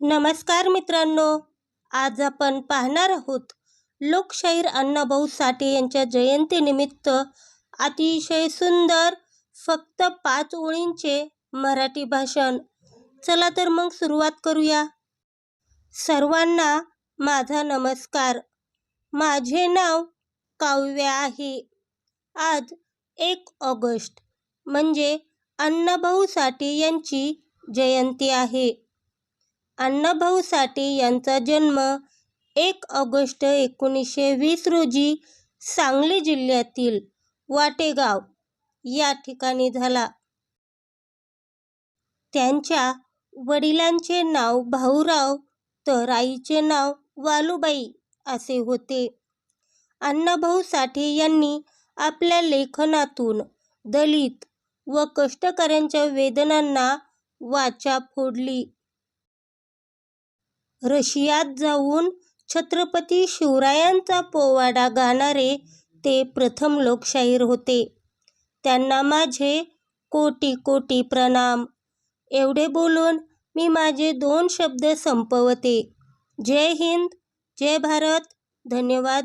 नमस्कार मित्रांनो आज आपण पाहणार आहोत लोकशाहीर अण्णाभाऊ साठे यांच्या जयंतीनिमित्त अतिशय सुंदर फक्त पाच ओळींचे मराठी भाषण. चला तर मग सुरुवात करूया. सर्वांना माझा नमस्कार. माझे नाव काव्या आहे. आज एक ऑगस्ट म्हणजे अण्णाभाऊ साठे यांची जयंती आहे. अण्णाभाऊ साठे यांचा जन्म एक ऑगस्ट एकोणीसशे वीस रोजी सांगली जिल्ह्यातील वाटेगाव या ठिकाणी झाला. त्यांच्या वडिलांचे नाव भाऊराव तर आईचे नाव वालूबाई असे होते. अण्णाभाऊ साठे यांनी आपल्या लेखनातून दलित व कष्टकऱ्यांच्या वेदनांना वाचा फोडली. रशियात जाऊन छत्रपती शिवरायांचा पोवाडा गाणारे ते प्रथम लोकशाहीर होते. त्यांना माझे कोटी कोटी प्रणाम. एवढे बोलून मी माझे दोन शब्द संपवते. जय हिंद जय भारत धन्यवाद.